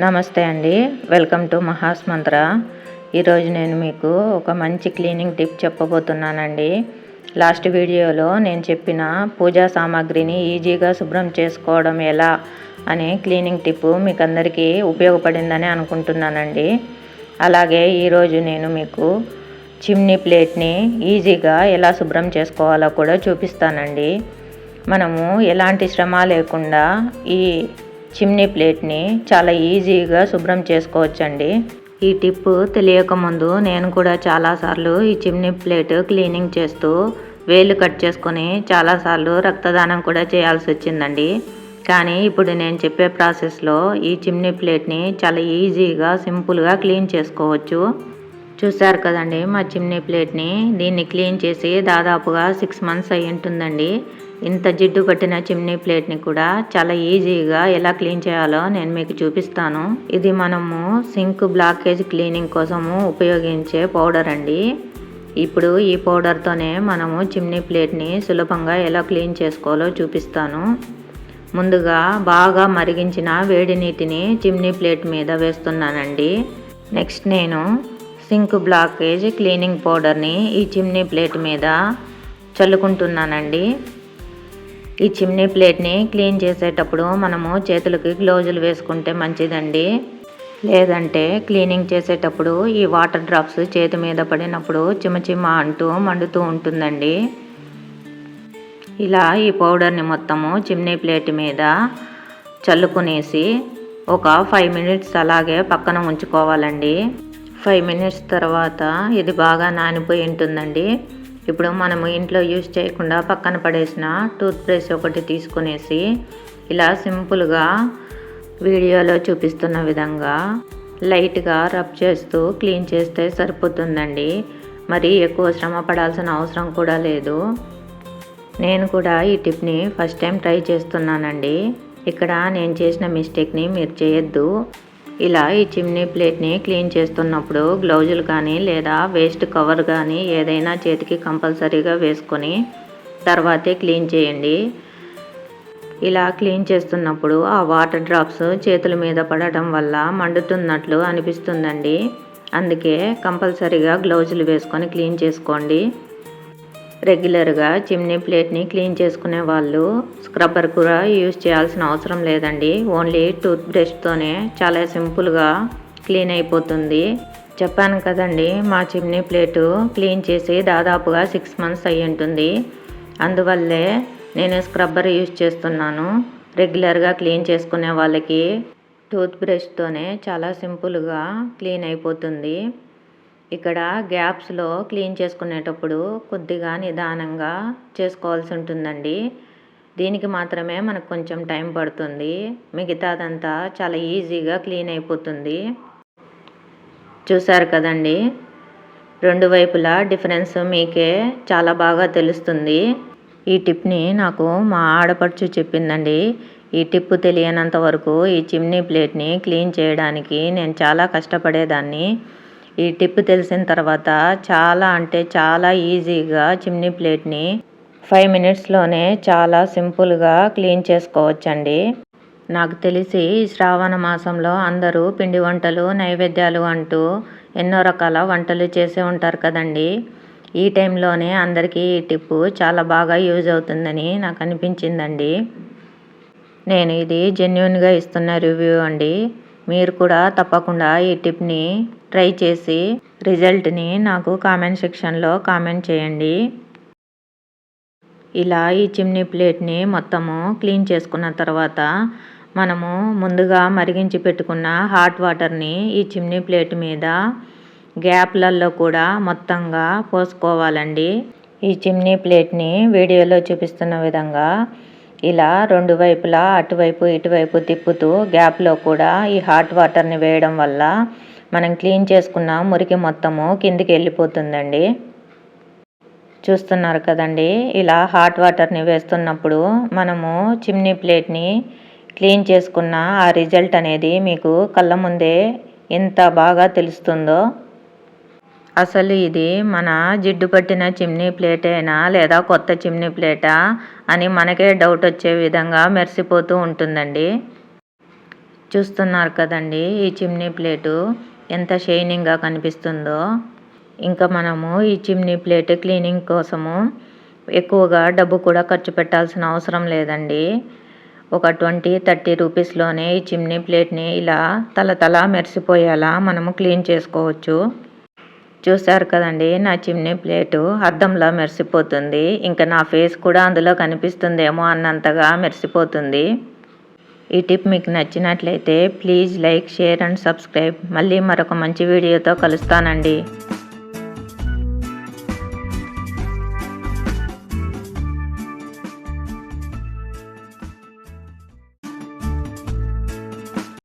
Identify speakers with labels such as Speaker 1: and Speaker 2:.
Speaker 1: నమస్తే అండి. Welcome to Maha's మంత్ర. ఈరోజు నేను మీకు ఒక మంచి క్లీనింగ్ టిప్ చెప్పబోతున్నానండి. లాస్ట్ వీడియోలో నేను చెప్పిన పూజా సామాగ్రిని ఈజీగా శుభ్రం చేసుకోవడం ఎలా అనే క్లీనింగ్ టిప్ మీకు అందరికీ ఉపయోగపడిందని అనుకుంటున్నానండి. అలాగే ఈరోజు నేను మీకు చిమ్నీ ప్లేట్ని ఈజీగా ఎలా శుభ్రం చేసుకోవాలో కూడా చూపిస్తానండి. మనము ఎలాంటి శ్రమ లేకుండా ఈ చిమ్నీ ప్లేట్ని చాలా ఈజీగా శుభ్రం చేసుకోవచ్చండి. ఈ టిప్ తెలియకముందు నేను కూడా చాలాసార్లు ఈ చిమ్నీ ప్లేట్ క్లీనింగ్ చేస్తూ వేలు కట్ చేసుకొని చాలాసార్లు రక్తదానం కూడా చేయాల్సి వచ్చిందండి. కానీ ఇప్పుడు నేను చెప్పే ప్రాసెస్లో ఈ చిమ్నీ ప్లేట్ని చాలా ఈజీగా సింపుల్గా క్లీన్ చేసుకోవచ్చు. చూశారు కదండి మా చిమ్నీ ప్లేట్ని. దీన్ని క్లీన్ చేసి దాదాపుగా సిక్స్ మంత్స్ అయి ఉంటుందండి. ఇంత జిడ్డు పట్టిన చిమ్నీ ప్లేట్ని కూడా చాలా ఈజీగా ఎలా క్లీన్ చేయాలో నేను మీకు చూపిస్తాను. ఇది మనము సింక్ బ్లాకేజ్ క్లీనింగ్ కోసము ఉపయోగించే పౌడర్ అండి. ఇప్పుడు ఈ పౌడర్తోనే మనము చిమ్నీ ప్లేట్ని సులభంగా ఎలా క్లీన్ చేసుకోవాలో చూపిస్తాను. ముందుగా బాగా మరిగించిన వేడి నీటిని చిమ్నీ ప్లేట్ మీద వేస్తున్నానండి. నెక్స్ట్ నేను సింక్ బ్లాకేజ్ క్లీనింగ్ పౌడర్ని ఈ చిమ్నీ ప్లేట్ మీద చల్లుకుంటున్నానండి. ఈ చిమ్నీ ప్లేట్ని క్లీన్ చేసేటప్పుడు మనము చేతులకి గ్లౌజులు వేసుకుంటే మంచిదండి. లేదంటే క్లీనింగ్ చేసేటప్పుడు ఈ వాటర్ డ్రాప్స్ చేతి మీద పడినప్పుడు చిమచిమ అంటూ మండుతూ ఉంటుందండి. ఇలా ఈ పౌడర్ని మొత్తము చిమ్నీ ప్లేట్ మీద చల్లుకునేసి ఒక ఫైవ్ మినిట్స్ అలాగే పక్కన ఉంచుకోవాలండి. ఫైవ్ మినిట్స్ తర్వాత ఇది బాగా నానిపోయి ఉంటుందండి. ఇప్పుడు మనము ఇంట్లో యూజ్ చేయకుండా పక్కన పడేసిన టూత్ బ్రష్ ఒకటి తీసుకునేసి ఇలా సింపుల్గా వీడియోలో చూపిస్తున్న విధంగా లైట్గా రబ్ చేస్తూ క్లీన్ చేస్తే సరిపోతుందండి. మరి ఎక్కువ శ్రమ పడాల్సిన అవసరం కూడా లేదు. నేను కూడా ఈ టిప్ని ఫస్ట్ టైం ట్రై చేస్తున్నానండి. ఇక్కడ నేను చేసిన మిస్టేక్ని మీరు చేయొద్దు. ఇలా ఈ చిమ్నీ ప్లేట్ని క్లీన్ చేస్తున్నప్పుడు గ్లౌజులు కానీ లేదా వేస్ట్ కవర్ కానీ ఏదైనా చేతికి కంపల్సరీగా వేసుకొని తర్వాతే క్లీన్ చేయండి. ఇలా క్లీన్ చేస్తున్నప్పుడు ఆ వాటర్ డ్రాప్స్ చేతుల మీద పడటం వల్ల మండుతున్నట్లు అనిపిస్తుందండి. అందుకే కంపల్సరీగా గ్లౌజులు వేసుకొని క్లీన్ చేసుకోండి. రెగ్యులర్గా చిమ్నీ ప్లేట్ని క్లీన్ చేసుకునే వాళ్ళు స్క్రబ్బర్ కూడా యూజ్ చేయాల్సిన అవసరం లేదండి. ఓన్లీ టూత్ బ్రష్తోనే చాలా సింపుల్గా క్లీన్ అయిపోతుంది. చెప్పాను కదండి మా చిమ్నీ ప్లేటు క్లీన్ చేసి దాదాపుగా సిక్స్ మంత్స్ అయ్యి ఉంటుంది. అందువల్లే నేను స్క్రబ్బర్ యూజ్ చేస్తున్నాను. రెగ్యులర్గా క్లీన్ చేసుకునే వాళ్ళకి టూత్ బ్రష్తోనే చాలా సింపుల్గా క్లీన్ అయిపోతుంది. ఇక్కడ గ్యాప్స్లో క్లీన్ చేసుకునేటప్పుడు కొద్దిగా నిదానంగా చేసుకోవాల్సి ఉంటుందండి. దీనికి మాత్రమే మనకు కొంచెం టైం పడుతుంది. మిగతాదంతా చాలా ఈజీగా క్లీన్ అయిపోతుంది. చూసారు కదండి? రెండు వైపులా డిఫరెన్స్ మీకే చాలా బాగా తెలుస్తుంది. ఈ టిప్ని నాకు మా ఆడపడుచు చెప్పిందండి. ఈ టిప్ తెలియనంత వరకు ఈ చిమ్నీ ప్లేట్ని క్లీన్ చేయడానికి నేను చాలా కష్టపడేదాన్ని. ఈ టిప్ తెలిసిన తర్వాత చాలా అంటే చాలా ఈజీగా చిమ్నీ ప్లేట్ని ఫైవ్ మినిట్స్లోనే చాలా సింపుల్గా క్లీన్ చేసుకోవచ్చండి. నాకు తెలిసి శ్రావణ మాసంలో అందరూ పిండి వంటలు నైవేద్యాలు అంటూ ఎన్నో రకాల వంటలు చేసే ఉంటారు కదండి. ఈ టైంలోనే అందరికీ ఈ టిప్పు చాలా బాగా యూజ్ అవుతుందని నాకు అనిపించిందండి. నేను ఇది జెన్యున్గా ఇస్తున్న రివ్యూ అండి. మీరు కూడా తప్పకుండా ఈ టిప్ని ట్రై చేసి రిజల్ట్ని నాకు కామెంట్ సెక్షన్లో కామెంట్ చేయండి. ఇలా ఈ చిమ్నీ ప్లేట్ని మొత్తము క్లీన్ చేసుకున్న తర్వాత మనము ముందుగా మరిగించి పెట్టుకున్న హాట్ వాటర్ని ఈ చిమ్నీ ప్లేట్ మీద గ్యాప్లలో కూడా మొత్తంగా పోసుకోవాలండి. ఈ చిమ్నీ ప్లేట్ని వీడియోలో చూపిస్తున్న విధంగా ఇలా రెండు వైపులా అటువైపు ఇటువైపు తిప్పుతూ గ్యాప్లో కూడా ఈ హాట్ వాటర్ని వేయడం వల్ల మనం క్లీన్ చేసుకున్న మురికి మొత్తము కిందికి వెళ్ళిపోతుందండి. చూస్తున్నారు కదండి ఇలా హాట్ వాటర్ని వేస్తున్నప్పుడు మనము చిమ్నీ ప్లేట్ని క్లీన్ చేసుకున్న ఆ రిజల్ట్ అనేది మీకు కళ్ళ ముందే ఎంత బాగా తెలుస్తుందో. అసలు ఇది మన జిడ్డు పట్టిన చిమ్నీ ప్లేటేనా లేదా కొత్త చిమ్నీ ప్లేటా అని మనకే డౌట్ వచ్చే విధంగా మెరిసిపోతూ ఉంటుందండి. చూస్తున్నారు కదండి ఈ చిమ్నీ ప్లేటు ఎంత షైనింగ్గా కనిపిస్తుందో. ఇంకా మనము ఈ చిమ్నీ ప్లేట్ క్లీనింగ్ కోసము ఎక్కువగా డబ్బు కూడా ఖర్చు పెట్టాల్సిన అవసరం లేదండి. ఒక ట్వంటీ థర్టీ రూపీస్లోనే ఈ చిమ్నీ ప్లేట్ని ఇలా తల తల మెరిసిపోయేలా మనము క్లీన్ చేసుకోవచ్చు. చూసారు కదండి నా చిమ్నీ ప్లేటు అద్దంలా మెరిసిపోతుంది. ఇంకా నా ఫేస్ కూడా అందులో కనిపిస్తుందేమో అన్నంతగా మెరిసిపోతుంది. ఈ టిప్ మీకు నచ్చినట్లయితే please like share and subscribe. మళ్ళీ మరొక మంచి వీడియోతో కలుస్తానండి.